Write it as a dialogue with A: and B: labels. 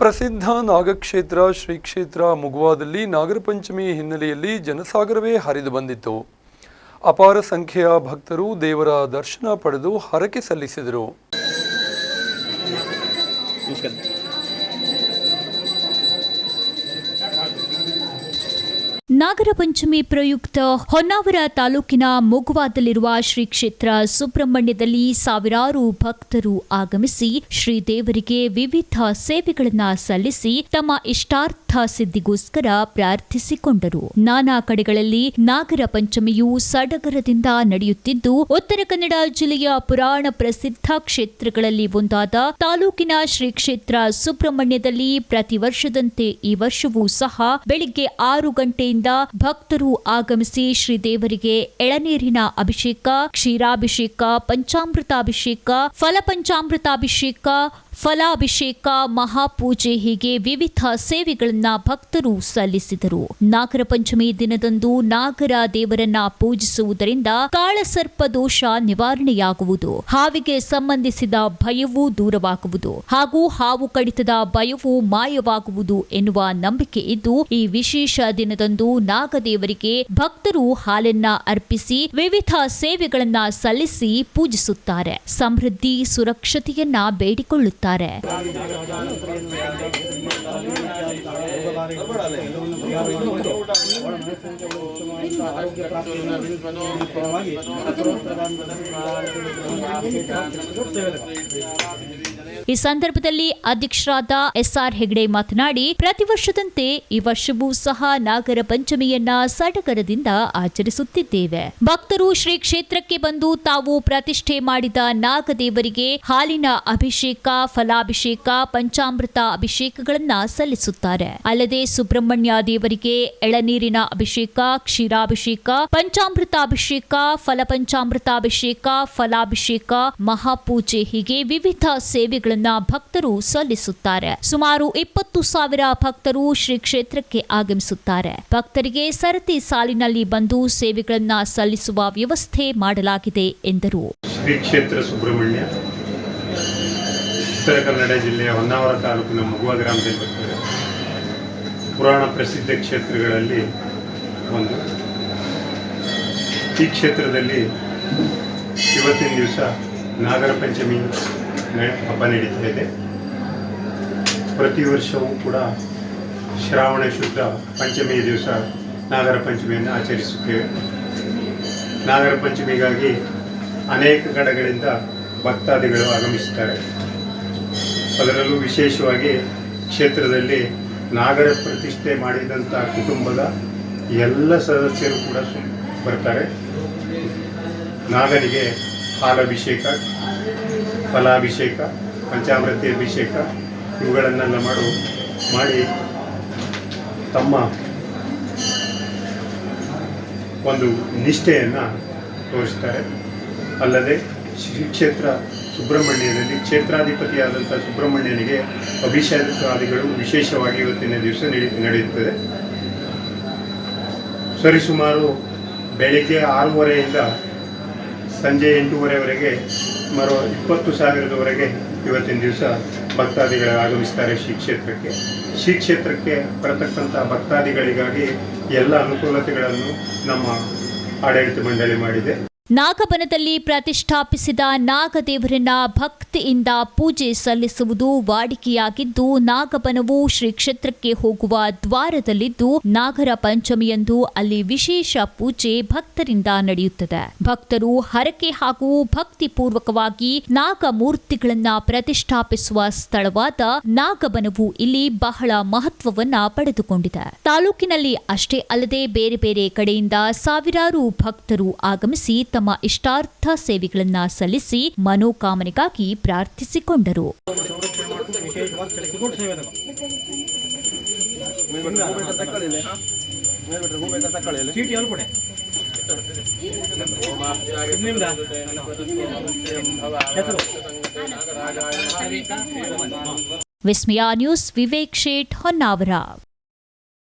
A: ಪ್ರಸಿದ್ಧ ನಾಗಕ್ಷೇತ್ರ ಶ್ರೀ ಕ್ಷೇತ್ರ ಮುಗುವಾದಲ್ಲಿ ನಾಗರ ಪಂಚಮಿ ಹಿನ್ನೆಲೆಯಲ್ಲಿ ಜನಸಾಗರವೇ ಹರಿದು ಬಂದಿತ್ತು. ಅಪಾರ ಸಂಖ್ಯೆಯ ಭಕ್ತರು ದೇವರ ದರ್ಶನ ಪಡೆದು ಹರಕೆ ಸಲ್ಲಿಸಿದರು.
B: ನಾಗರ ಪಂಚಮಿ ಪ್ರಯುಕ್ತ ಹೊನ್ನಾವರ ತಾಲೂಕಿನ ಮುಗುವಾದಲ್ಲಿರುವ ಶ್ರೀ ಕ್ಷೇತ್ರ ಸುಬ್ರಹ್ಮಣ್ಯದಲ್ಲಿ ಸಾವಿರಾರು ಭಕ್ತರು ಆಗಮಿಸಿ ಶ್ರೀದೇವರಿಗೆ ವಿವಿಧ ಸೇವೆಗಳನ್ನು ಸಲ್ಲಿಸಿ ತಮ್ಮ ಇಷ್ಟಾರ್ಥ ಸಿದ್ಧಿಗೋಸ್ಕರ ಪ್ರಾರ್ಥಿಸಿಕೊಂಡರು. ನಾನಾ ಕಡೆಗಳಲ್ಲಿ ನಾಗರ ಪಂಚಮಿಯು ಸಡಗರದಿಂದ ನಡೆಯುತ್ತಿದ್ದು, ಉತ್ತರ ಕನ್ನಡ ಜಿಲ್ಲೆಯ ಪುರಾಣ ಪ್ರಸಿದ್ಧ ಕ್ಷೇತ್ರಗಳಲ್ಲಿ ಒಂದಾದ ತಾಲೂಕಿನ ಶ್ರೀ ಕ್ಷೇತ್ರ ಸುಬ್ರಹ್ಮಣ್ಯದಲ್ಲಿ ಪ್ರತಿ ವರ್ಷದಂತೆ ಈ ವರ್ಷವೂ ಸಹ ಬೆಳಿಗ್ಗೆ ಆರು ಗಂಟೆಯಿಂದ ಭಕ್ತರು ಆಗಮಿಸಿ ಶ್ರೀದೇವರಿಗೆ ಎಳನೀರಿನ ಅಭಿಷೇಕ ಕ್ಷೀರಾಭಿಷೇಕ ಪಂಚಾಮೃತಾಭಿಷೇಕ ಫಲಪಂಚಾಮೃತಾಭಿಷೇಕ ಫಲಾಭಿಷೇಕ, ಮಹಾಪೂಜೆ ಹೀಗೆ ವಿವಿಧ ಸೇವೆಗಳನ್ನ ಭಕ್ತರು ಸಲ್ಲಿಸಿದರು. ನಾಗರ ಪಂಚಮಿ ದಿನದಂದು ನಾಗರ ದೇವರನ್ನ ಪೂಜಿಸುವುದರಿಂದ ಕಾಳಸರ್ಪ ದೋಷ ನಿವಾರಣೆಯಾಗುವುದು. ಹಾವಿಗೆ ಸಂಬಂಧಿಸಿದ ಭಯವೂ ದೂರವಾಗುವುದು. ಹಾಗೂ ಹಾವು ಕಡಿತದ ಭಯವೂ ಮಾಯವಾಗುವುದು ಎನ್ನುವ ನಂಬಿಕೆ ಇದ್ದು, ಈ ವಿಶೇಷ ದಿನದಂದು ನಾಗದೇವರಿಗೆ ಭಕ್ತರು ಹಾಲನ್ನ ಅರ್ಪಿಸಿ ವಿವಿಧ ಸೇವೆಗಳನ್ನ ಸಲ್ಲಿಸಿ ಪೂಜಿಸುತ್ತಾರೆ. ಸಮೃದ್ಧಿ, ಸುರಕ್ಷತೆಯನ್ನ ಬೇಡಿಕೊಳ್ಳುತ್ತಾರೆ. ಈ ಸಂದರ್ಭದಲ್ಲಿ ಅಧ್ಯಕ್ಷರಾದ ಎಸ್ಆರ್ ಹೆಗ್ಡೆ ಮಾತನಾಡಿ, ಪ್ರತಿ ವರ್ಷದಂತೆ ಈ ವರ್ಷವೂ ಸಹ ನಾಗರ ಪಂಚಮಿಯನ್ನ ಸಡಗರದಿಂದ ಆಚರಿಸುತ್ತಿದ್ದೇವೆ. ಭಕ್ತರು ಶ್ರೀ ಕ್ಷೇತ್ರಕ್ಕೆ ಬಂದು ತಾವು ಪ್ರತಿಷ್ಠೆ ಮಾಡಿದ ನಾಗದೇವರಿಗೆ ಹಾಲಿನ ಅಭಿಷೇಕ ಫಲಾಭಿಷೇಕ, ಪಂಚಾಮೃತ ಅಭಿಷೇಕಗಳನ್ನ ಸಲ್ಲಿಸುತ್ತಾರೆ. ಅಲ್ಲದೆ ಸುಬ್ರಹ್ಮಣ್ಯ ದೇವರಿಗೆ ಎಳನೀರಿನ ಅಭಿಷೇಕ, ಕ್ಷೀರಾಭಿಷೇಕ, ಪಂಚಾಮೃತಾಭಿಷೇಕ, ಫಲಪಂಚಾಮೃತಾಭಿಷೇಕ, ಫಲಾಭಿಷೇಕ, ಮಹಾಪೂಜೆ ಹೀಗೆ ವಿವಿಧ ಸೇವೆಗಳನ್ನ ಭಕ್ತರು ಸಲ್ಲಿಸುತ್ತಾರೆ. ಸುಮಾರು ಇಪ್ಪತ್ತು ಸಾವಿರ ಭಕ್ತರು ಶ್ರೀ ಕ್ಷೇತ್ರಕ್ಕೆ ಆಗಮಿಸುತ್ತಾರೆ. ಭಕ್ತರಿಗೆ ಸರತಿ ಸಾಲಿನಲ್ಲಿ ಬಂದು ಸೇವೆಗಳನ್ನ ಸಲ್ಲಿಸುವ ವ್ಯವಸ್ಥೆ ಮಾಡಲಾಗಿದೆ ಎಂದರು.
C: ಶ್ರೀ ಕ್ಷೇತ್ರ ಸುಬ್ರಹ್ಮಣ್ಯ. ಉತ್ತರ ಕನ್ನಡ ಜಿಲ್ಲೆಯ ಹೊನ್ನಾವರ ತಾಲೂಕಿನ ಮಗುವ ಗ್ರಾಮದಲ್ಲಿ ಬರ್ತದೆ. ಪುರಾಣ ಪ್ರಸಿದ್ಧ ಕ್ಷೇತ್ರಗಳಲ್ಲಿ ಒಂದು. ಈ ಕ್ಷೇತ್ರದಲ್ಲಿ ಇವತ್ತಿನ ದಿವಸ ನಾಗರ ಪಂಚಮಿ ಹಬ್ಬ ನಡೀತಾ ಇದೆ. ಪ್ರತಿ ವರ್ಷವೂ ಕೂಡ ಶ್ರಾವಣ ಶುದ್ಧ ಪಂಚಮಿಯ ದಿವಸ ನಾಗರ ಪಂಚಮಿಯನ್ನು ಆಚರಿಸುತ್ತೇವೆ. ನಾಗರ ಪಂಚಮಿಗಾಗಿ ಅನೇಕ ಕಡೆಗಳಿಂದ ಭಕ್ತಾದಿಗಳು ಆಗಮಿಸುತ್ತಾರೆ. ಅದರಲ್ಲೂ ವಿಶೇಷವಾಗಿ ಕ್ಷೇತ್ರದಲ್ಲಿ ನಾಗರ ಪ್ರತಿಷ್ಠೆ ಮಾಡಿದಂಥ ಕುಟುಂಬದ ಎಲ್ಲ ಸದಸ್ಯರು ಕೂಡ ಬರ್ತಾರೆ. ನಾಗರಿಗೆ ಹಾಲಭಿಷೇಕ ಫಲಾಭಿಷೇಕ, ಪಂಚಾಮೃತಿ ಅಭಿಷೇಕ ಇವುಗಳನ್ನೆಲ್ಲ ಮಾಡು ಮಾಡಿ ತಮ್ಮ ಒಂದು ನಿಷ್ಠೆಯನ್ನು ತೋರಿಸ್ತಾರೆ. ಅಲ್ಲದೆ ಶ್ರೀ ಕ್ಷೇತ್ರ ಸುಬ್ರಹ್ಮಣ್ಯದಲ್ಲಿ ಕ್ಷೇತ್ರಾಧಿಪತಿಯಾದಂಥ ಸುಬ್ರಹ್ಮಣ್ಯನಿಗೆ ಅಭಿಷೇಕಾದಿಗಳು ವಿಶೇಷವಾಗಿ ಇವತ್ತಿನ ದಿವಸ ನಡೆ ನಡೆಯುತ್ತದೆ. ಸರಿಸುಮಾರು ಬೆಳಿಗ್ಗೆ ಆರೂವರೆಯಿಂದ ಸಂಜೆ ಎಂಟೂವರೆವರೆಗೆ, ಸುಮಾರು ಇಪ್ಪತ್ತು ಸಾವಿರದವರೆಗೆ ಇವತ್ತಿನ ದಿವಸ ಭಕ್ತಾದಿಗಳು ಆಗಮಿಸ್ತಾರೆ ಶ್ರೀ ಕ್ಷೇತ್ರಕ್ಕೆ. ಶ್ರೀ ಕ್ಷೇತ್ರಕ್ಕೆ ಬರತಕ್ಕಂಥ ಭಕ್ತಾದಿಗಳಿಗಾಗಿ ಎಲ್ಲ ಅನುಕೂಲತೆಗಳನ್ನು ನಮ್ಮ ಆಡಳಿತ ಮಂಡಳಿ ಮಾಡಿದೆ.
B: ನಾಗಬನದಲ್ಲಿ ಪ್ರತಿಷ್ಠಾಪಿಸಿದ ನಾಗದೇವರನ್ನ ಭಕ್ತಿಯಿಂದ ಪೂಜೆ ಸಲ್ಲಿಸುವುದು ವಾಡಿಕೆಯಾಗಿದ್ದು, ನಾಗಬನವು ಶ್ರೀ ಕ್ಷೇತ್ರಕ್ಕೆ ಹೋಗುವ ದ್ವಾರದಲ್ಲಿದ್ದು, ನಾಗರ ಪಂಚಮಿಯಂದು ಅಲ್ಲಿ ವಿಶೇಷ ಪೂಜೆ ಭಕ್ತರಿಂದ ನಡೆಯುತ್ತದೆ. ಭಕ್ತರು ಹರಕೆ ಹಾಗೂ ಭಕ್ತಿಪೂರ್ವಕವಾಗಿ ನಾಗಮೂರ್ತಿಗಳನ್ನ ಪ್ರತಿಷ್ಠಾಪಿಸುವ ಸ್ಥಳವಾದ ನಾಗಬನವು ಇಲ್ಲಿ ಬಹಳ ಮಹತ್ವವನ್ನ ಪಡೆದುಕೊಂಡಿದೆ. ತಾಲೂಕಿನಲ್ಲಿ ಅಷ್ಟೇ ಅಲ್ಲದೆ ಬೇರೆ ಬೇರೆ ಕಡೆಯಿಂದ ಸಾವಿರಾರು ಭಕ್ತರು ಆಗಮಿಸಿ ತಮ್ಮ ಇಷ್ಟಾರ್ಥ ಸೇವೆಗಳನ್ನ ಸಲ್ಲಿಸಿ ಮನೋಕಾಮನೆಗಾಗಿ ಪ್ರಾರ್ಥಿಸಿಕೊಂಡರು. ವಿಸ್ಮಯ ನ್ಯೂಸ್ ವಿವೇಕ್ ಶೇಟ್ ಹೊನ್ನಾವರ.